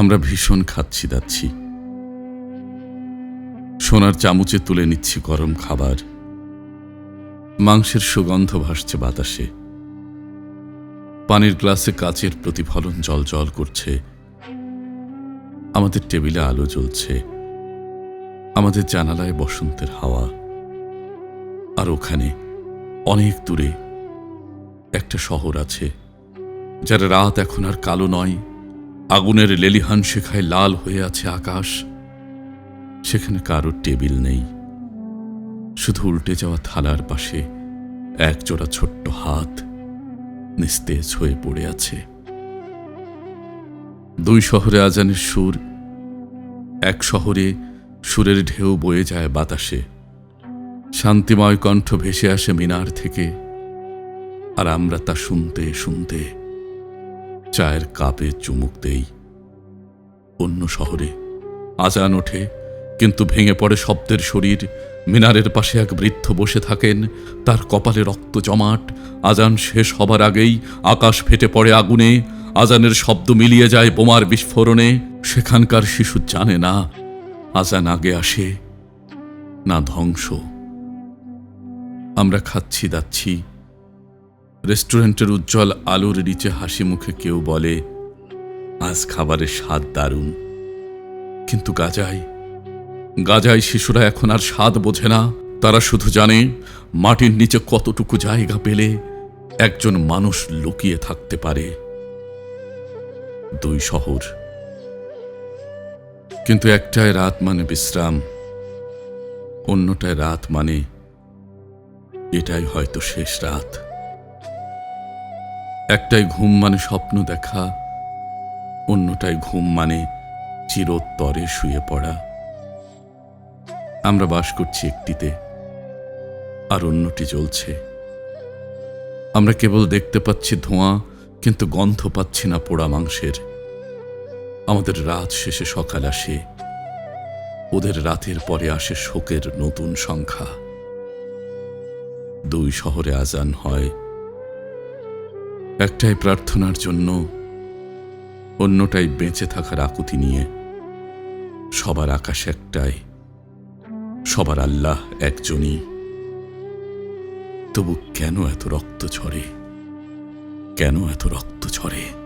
আমরা ভীষণ খাচ্ছি দাচ্ছি। সোনার চামচে তুলে নিচ্ছি গরম খাবার। মাংসের সুগন্ধ ভাসছে বাতাসে। পানির গ্লাসে কাচের প্রতিফলন জল জল করছে। আমাদের টেবিলে আলো জ্বলছে। আমাদের জানালায় বসন্তের হাওয়া। আর ওখানে অনেক দূরে একটা শহর আছে, যার রাত এখন আর কালো নয়। আগুনের লেলিহান শেখায় লাল হয়ে আছে আকাশ। সেখানে কারোর টেবিল নেই। শুধু উল্টে যাওয়া থালার পাশে এক জোড়া ছোট্ট হাত নিস্তেজ হয়ে পড়ে আছে। দুই শহরে আজানের সুর, এক শহরে সুরের ঢেউ বয়ে যায় বাতাসে। শান্তিময় কণ্ঠ ভেসে আসে মিনার থেকে, আর আমরা তা শুনতে শুনতে চায়ের কাপে চুমুক দেই। অন্য শহরে আজান ওঠে, কিন্তু ভেঙে পড়ে শব্দের শরীর। মিনারের পাশে এক বৃদ্ধ বসে থাকেন, তার কপালে রক্ত জমাট। আজান শেষ হবার আগেই আকাশ ফেটে পড়ে আগুনে। আজানের শব্দ মিলিয়ে যায় বোমার বিস্ফোরণে। সেখানকার শিশু জানে না, আজান আগে আসে না ধ্বংস। আমরা খাচ্ছি, দাচ্ছি রেস্টুরেন্টের উজ্জ্বল আলোর নিচে হাসি মুখে কেউ বলে, আজ খাবারের স্বাদ দারুণ। কিন্তু গাজায় গাজায় শিশুরা এখন আর স্বাদ বোঝে না। তারা শুধু জানে, মাটির নিচে কতটুকু জায়গা পেলে একজন মানুষ লুকিয়ে থাকতে পারে। দুই শহর। কিন্তু একটায় রাত মানে বিশ্রাম, অন্যটায় রাত মানে এটাই হয়তো শেষ রাত। একটাই ঘুম মানে স্বপ্ন দেখা অন্যটায় ঘুম মানে চিরোত্তরে শুয়ে পড়া। আমরা বাস করছি একটিতে, আর অন্যটি জ্বলছে। আমরা কেবল দেখতে পাচ্ছি ধোঁয়া, কিন্তু গন্ধ পাচ্ছি না পোড়া মাংসের। আমাদের রাত শেষে সকাল আসে, ওদের রাতের পরে আসে শোকের নতুন সংখ্যা। দুই শহরে আজান হয় একটাই প্রার্থনার জন্য, অন্যটাই বেঁচে থাকার আকুতি নিয়ে। সবার আকাশ একটাই, সবার আল্লাহ একজনই। তবু কেন এত রক্ত ঝরে? কেন এত রক্ত ঝরে?